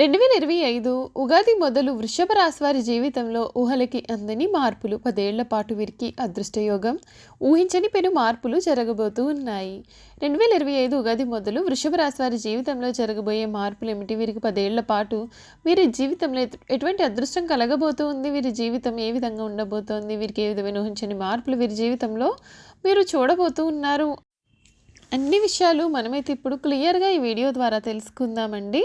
రెండు వేల ఇరవై ఐదు ఉగాది మొదలు వృషభ రాశి వారి జీవితంలో ఊహలకి అందని మార్పులు. పదేళ్ళ పాటు వీరికి అదృష్టయోగం. ఊహించని పెను మార్పులు జరగబోతూ ఉన్నాయి. రెండు వేల ఇరవై ఐదు ఉగాది మొదలు వృషభ రాశి వారి జీవితంలో జరగబోయే మార్పులు ఏమిటి? వీరికి పదేళ్ళ పాటు వీరి జీవితంలో ఎటువంటి అదృష్టం కలగబోతుంది వీరి జీవితం ఏ విధంగా ఉండబోతోంది? వీరికి ఏ విధమైన ఊహించని మార్పులు వీరి జీవితంలో మీరు చూడబోతూ ఉన్నారు? అన్ని విషయాలు మనమైతే ఇప్పుడు క్లియర్గా ఈ వీడియో ద్వారా తెలుసుకుందామండి.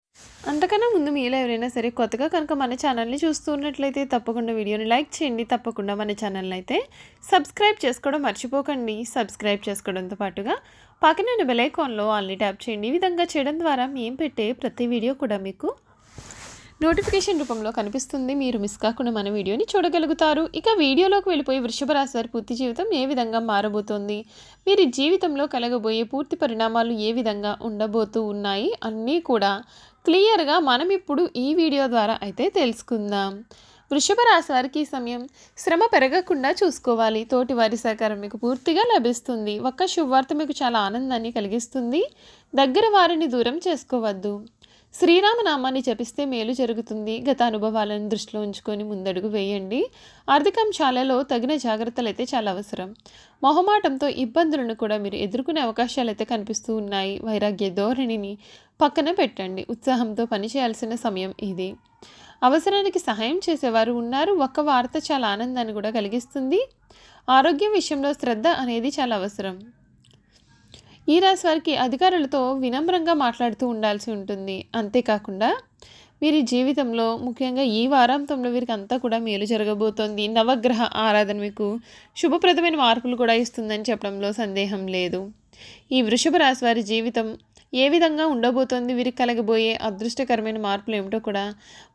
అంతకన్నా ముందు మీలో ఎవరైనా సరే కొత్తగా కనుక మన ఛానల్ని చూస్తున్నట్లయితే తప్పకుండా వీడియోని లైక్ చేయండి. తప్పకుండా మన ఛానల్ని అయితే సబ్స్క్రైబ్ చేసుకోవడం మర్చిపోకండి. సబ్స్క్రైబ్ చేసుకోవడంతో పాటుగా పక్కన బెలైకాన్లో ఆల్ని ట్యాప్ చేయండి. ఈ విధంగా చేయడం ద్వారా మేము పెట్టే ప్రతి వీడియో కూడా మీకు నోటిఫికేషన్ రూపంలో కనిపిస్తుంది. మీరు మిస్ కాకుండా మన వీడియోని చూడగలుగుతారు. ఇక వీడియోలోకి వెళ్ళిపోయి వృషభ రాశి వారి పూర్తి జీవితం ఏ విధంగా మారబోతోంది? వీరి జీవితంలో కలగబోయే పూర్తి పరిణామాలు ఏ విధంగా ఉండబోతూ ఉన్నాయి? అన్నీ కూడా క్లియర్గా మనం ఇప్పుడు ఈ వీడియో ద్వారా అయితే తెలుసుకుందాం. వృషభ రాశి వారికి ఈ సమయం శ్రమ పెరగకుండా చూసుకోవాలి. తోటి వారి సహకారం మీకు పూర్తిగా లభిస్తుంది. ఒక్క శుభవార్త మీకు చాలా ఆనందాన్ని కలిగిస్తుంది. దగ్గర వారిని దూరం చేసుకోవద్దు. శ్రీరామనామాన్ని జపిస్తే మేలు జరుగుతుంది. గత అనుభవాలను దృష్టిలో ఉంచుకొని ముందడుగు వేయండి. ఆర్థికాంశాలలో తగిన జాగ్రత్తలు అయితే చాలా అవసరం. మొహమాటంతో ఇబ్బందులను కూడా మీరు ఎదుర్కొనే అవకాశాలు అయితే కనిపిస్తూ ఉన్నాయి. వైరాగ్య ధోరణిని పక్కన పెట్టండి. ఉత్సాహంతో పనిచేయాల్సిన సమయం ఇది. అవసరానికి సహాయం చేసేవారు ఉన్నారు. ఒక్క వార్త చాలా ఆనందాన్ని కూడా కలిగిస్తుంది. ఆరోగ్యం విషయంలో శ్రద్ధ అనేది చాలా అవసరం. ఈ రాశి వారికి అధికారులతో వినమ్రంగా మాట్లాడుతూ ఉండాల్సి ఉంటుంది. అంతేకాకుండా వీరి జీవితంలో ముఖ్యంగా ఈ వారాంతంలో వీరికి అంతా కూడా మేలు జరగబోతోంది. నవగ్రహ ఆరాధన మీకు శుభప్రదమైన మార్పులు కూడా ఇస్తుందని చెప్పడంలో సందేహం లేదు. ఈ వృషభ రాశి వారి జీవితం ఏ విధంగా ఉండబోతోంది వీరికి కలగబోయే అదృష్టకరమైన మార్పులు ఏమిటో కూడా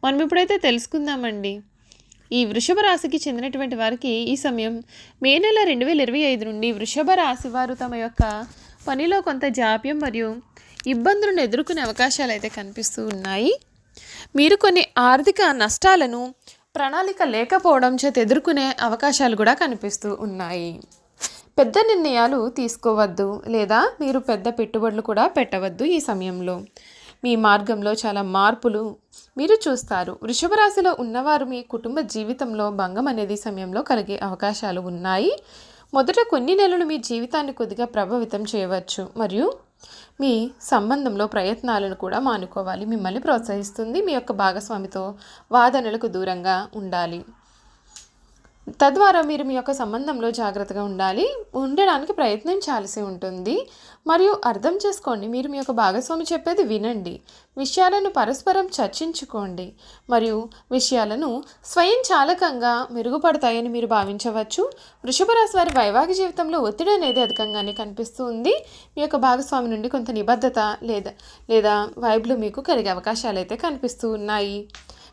మనం ఇప్పుడైతే తెలుసుకుందామండి. ఈ వృషభ రాశికి చెందినటువంటి వారికి ఈ సమయం మే నెల రెండు వేల ఇరవై ఐదు నుండి వృషభ రాశి వారు తమ యొక్క పనిలో కొంత జాప్యం మరియు ఇబ్బందులను ఎదుర్కొనే అవకాశాలు అయితే కనిపిస్తూ ఉన్నాయి. మీరు కొన్ని ఆర్థిక నష్టాలను ప్రణాళిక లేకపోవడం చేత ఎదుర్కొనే అవకాశాలు కూడా కనిపిస్తూ ఉన్నాయి. పెద్ద నిర్ణయాలు తీసుకోవద్దు లేదా మీరు పెద్ద పెట్టుబడులు కూడా పెట్టవద్దు ఈ సమయంలో. మీ మార్గంలో చాలా మార్పులు మీరు చూస్తారు. వృషభ రాశిలో ఉన్నవారు మీ కుటుంబ జీవితంలో భంగం అనేది సమయంలో కలిగే అవకాశాలు ఉన్నాయి. మొదట కొన్ని నెలలు మీ జీవితాన్ని కొద్దిగా ప్రభావితం చేయవచ్చు. మరియు మీ సంబంధంలో ప్రయత్నాలను కూడా మానుకోవాలి. మిమ్మల్ని ప్రోత్సహిస్తుంది. మీ యొక్క భాగస్వామితో వాదనలకు దూరంగా ఉండాలి. తద్వారా మీరు మీ యొక్క సంబంధంలో జాగ్రత్తగా ఉండాలి ఉండడానికి ప్రయత్నించాల్సి ఉంటుంది. మరియు అర్థం చేసుకోండి మీరు మీ యొక్క భాగస్వామి చెప్పేది వినండి. విషయాలను పరస్పరం చర్చించుకోండి. మరియు విషయాలను స్వయంచాలకంగా మెరుగుపడతాయని మీరు భావించవచ్చు. వృషభ రాశి వారి వైవాహిక జీవితంలో ఒత్తిడి అనేది అధికంగానే కనిపిస్తూ ఉంది. మీ యొక్క భాగస్వామి నుండి కొంత నిబద్ధత లేదా లేదా వైబ్లు మీకు కలిగే అవకాశాలు అయితే కనిపిస్తూ ఉన్నాయి.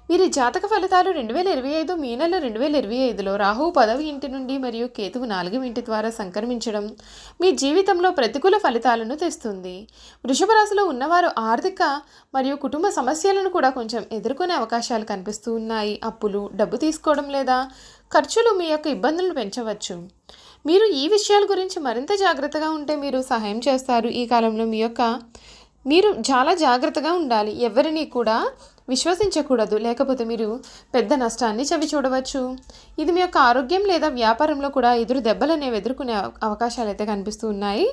వీరి జాతక ఫలితాలు రెండు వేల ఇరవై ఐదు మీ నెల రెండు వేల ఇరవై ఐదులో రాహువు పదవి ఇంటి నుండి మరియు కేతువు నాలుగవ ఇంటి ద్వారా సంక్రమించడం మీ జీవితంలో ప్రతికూల ఫలితాలను తెస్తుంది. వృషభ రాశిలో ఉన్నవారు ఆర్థిక మరియు కుటుంబ సమస్యలను కూడా కొంచెం ఎదుర్కొనే అవకాశాలు కనిపిస్తూ ఉన్నాయి. అప్పులు డబ్బు తీసుకోవడం లేదా ఖర్చులు మీ యొక్క ఇబ్బందులను పెంచవచ్చు. మీరు ఈ విషయాల గురించి మరింత జాగ్రత్తగా ఉంటే మీరు సహాయం చేస్తారు. ఈ కాలంలో మీ యొక్క మీరు చాలా జాగ్రత్తగా ఉండాలి. ఎవరిని కూడా విశ్వసించకూడదు. లేకపోతే మీరు పెద్ద నష్టాన్ని చవి చూడవచ్చు. ఇది మీ యొక్క ఆరోగ్యం లేదా వ్యాపారంలో కూడా ఎదురు దెబ్బలు అనేవి ఎదుర్కొనే అవకాశాలు అయితే కనిపిస్తూ ఉన్నాయి.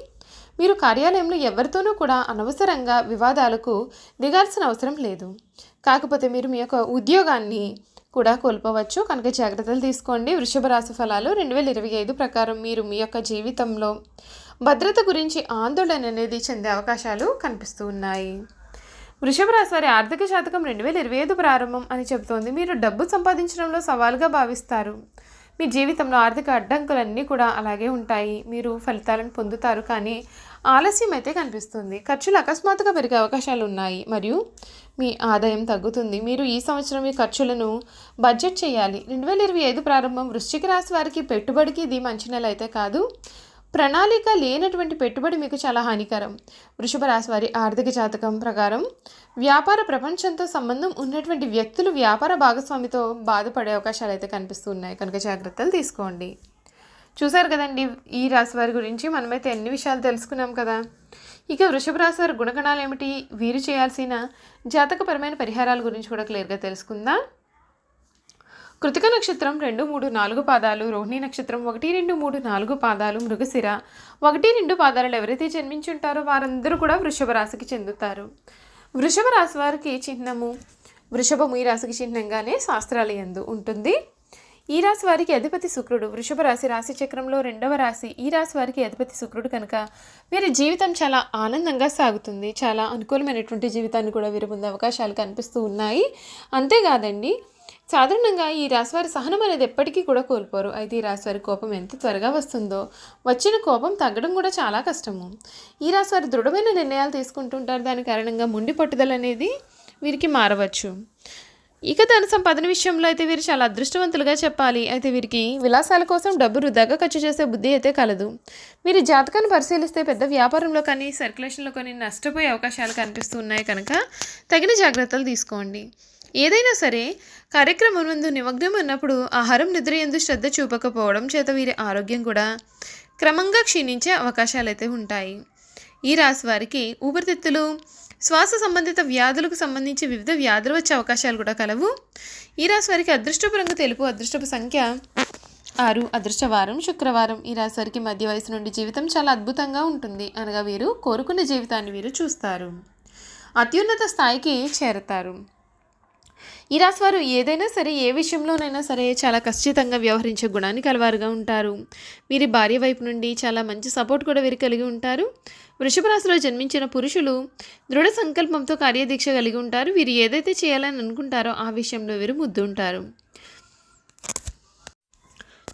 మీరు కార్యాలయంలో ఎవరితోనూ కూడా అనవసరంగా వివాదాలకు దిగాల్సిన అవసరం లేదు. కాకపోతే మీరు మీ యొక్క ఉద్యోగాన్ని కూడా కోల్పోవచ్చు. కనుక జాగ్రత్తలు తీసుకోండి. వృషభ రాశి ఫలాలు రెండు వేల ఇరవై ఐదు ప్రకారం మీరు మీ యొక్క జీవితంలో భద్రత గురించి ఆందోళన అనేది చెందే అవకాశాలు కనిపిస్తూ ఉన్నాయి. వృషభ రాశి వారి ఆర్థిక శాతకం రెండు వేల ఇరవై ఐదు ప్రారంభం అని చెబుతోంది. మీరు డబ్బు సంపాదించడంలో సవాలుగా భావిస్తారు. మీ జీవితంలో ఆర్థిక అడ్డంకులన్నీ కూడా అలాగే ఉంటాయి. మీరు ఫలితాలను పొందుతారు కానీ ఆలస్యం అయితే కనిపిస్తుంది. ఖర్చులు అకస్మాత్తుగా పెరిగే అవకాశాలు ఉన్నాయి మరియు మీ ఆదాయం తగ్గుతుంది. మీరు ఈ సంవత్సరం మీ ఖర్చులను బడ్జెట్ చేయాలి. రెండు వేల ఇరవై ఐదు ప్రారంభం వృశ్చిక రాశి వారికి పెట్టుబడికి ఇది మంచి నెల అయితే కాదు. ప్రణాళిక లేనటువంటి పెట్టుబడి మీకు చాలా హానికరం. వృషభ రాశి వారి ఆర్థిక జాతకం ప్రకారం వ్యాపార ప్రపంచంతో సంబంధం ఉన్నటువంటి వ్యక్తులు వ్యాపార భాగస్వామితో బాధపడే అవకాశాలు అయితే కనిపిస్తున్నాయి. కనుక జాగ్రత్తలు తీసుకోండి. చూశారు కదండి ఈ రాశి వారి గురించి మనమైతే ఎన్ని విషయాలు తెలుసుకున్నాం కదా. ఇక వృషభ రాశి వారి గుణగణాలు ఏమిటి? వీరు చేయాల్సిన జాతకపరమైన పరిహారాల గురించి కూడా క్లియర్గా తెలుసుకుందాం. కృతిక నక్షత్రం రెండు మూడు నాలుగు పాదాలు రోహిణి నక్షత్రం ఒకటి రెండు మూడు నాలుగు పాదాలు మృగశిర ఒకటి రెండు పాదాలు ఎవరైతే జన్మించుంటారో వారందరూ కూడా వృషభ రాశికి చెందుతారు. వృషభ రాశి వారికి చిహ్నము? వృషభము ఈ రాశికి చిహ్నంగానే శాస్త్రాలు ఎందు ఉంటుంది. ఈ రాశి వారికి అధిపతి శుక్రుడు. వృషభ రాశి రాశి చక్రంలో రెండవ రాశి. ఈ రాశి వారికి అధిపతి శుక్రుడు కనుక వీరి జీవితం చాలా ఆనందంగా సాగుతుంది. చాలా అనుకూలమైనటువంటి జీవితాన్ని కూడా వీరు పొందే అవకాశాలు కనిపిస్తూ ఉన్నాయి. అంతేకాదండి సాధారణంగా ఈ రాశివారి సహనం అనేది ఎప్పటికీ కూడా కోల్పోరు. అయితే ఈ రాశివారి కోపం ఎంత త్వరగా వస్తుందో వచ్చిన కోపం తగ్గడం కూడా చాలా కష్టము. ఈ రాశివారి దృఢమైన నిర్ణయాలు తీసుకుంటుంటారు దాని కారణంగా ముండి పట్టుదల అనేది వీరికి మారవచ్చు. ఇక ధన సంపాదన విషయంలో అయితే వీరు చాలా అదృష్టవంతులుగా చెప్పాలి. అయితే వీరికి విలాసాల కోసం డబ్బు వృధాగా ఖర్చు చేసే బుద్ధి అయితే కలదు. వీరి జాతకాన్ని పరిశీలిస్తే పెద్ద వ్యాపారంలో కానీ సర్క్యులేషన్లో కానీ నష్టపోయే అవకాశాలు కనిపిస్తున్నాయి కనుక తగిన జాగ్రత్తలు తీసుకోండి. ఏదైనా సరే కార్యక్రమం ముందు నిమగ్నం ఉన్నప్పుడు ఆహారం నిద్ర ఎందు శ్రద్ధ చూపకపోవడం చేత వీరి ఆరోగ్యం కూడా క్రమంగా క్షీణించే అవకాశాలు అయితే ఉంటాయి. ఈ రాశి వారికి ఊపిరితిత్తులు శ్వాస సంబంధిత వ్యాధులకు సంబంధించి వివిధ వ్యాధులు వచ్చే అవకాశాలు కూడా కలవు. ఈ రాశి వారికి అదృష్టపు రంగు తెలుపు అదృష్టపు సంఖ్య ఆరు అదృష్టవారం శుక్రవారం. ఈ రాశి వారికి మధ్య వయసు నుండి జీవితం చాలా అద్భుతంగా ఉంటుంది. అనగా వీరు కోరుకున్న జీవితాన్ని వీరు చూస్తారు. అత్యున్నత స్థాయికి చేరతారు. ఈ రాశి వారు ఏదైనా సరే ఏ విషయంలోనైనా సరే చాలా ఖచ్చితంగా వ్యవహరించే గుణాన్ని కలవారుగా ఉంటారు. వీరి భార్య వైపు నుండి చాలా మంచి సపోర్ట్ కూడా వీరు కలిగి ఉంటారు. వృషభ రాశిలో జన్మించిన పురుషులు దృఢ సంకల్పంతో కార్యదీక్ష కలిగి ఉంటారు. వీరు ఏదైతే చేయాలని అనుకుంటారో ఆ విషయంలో వీరు ముద్దు ఉంటారు.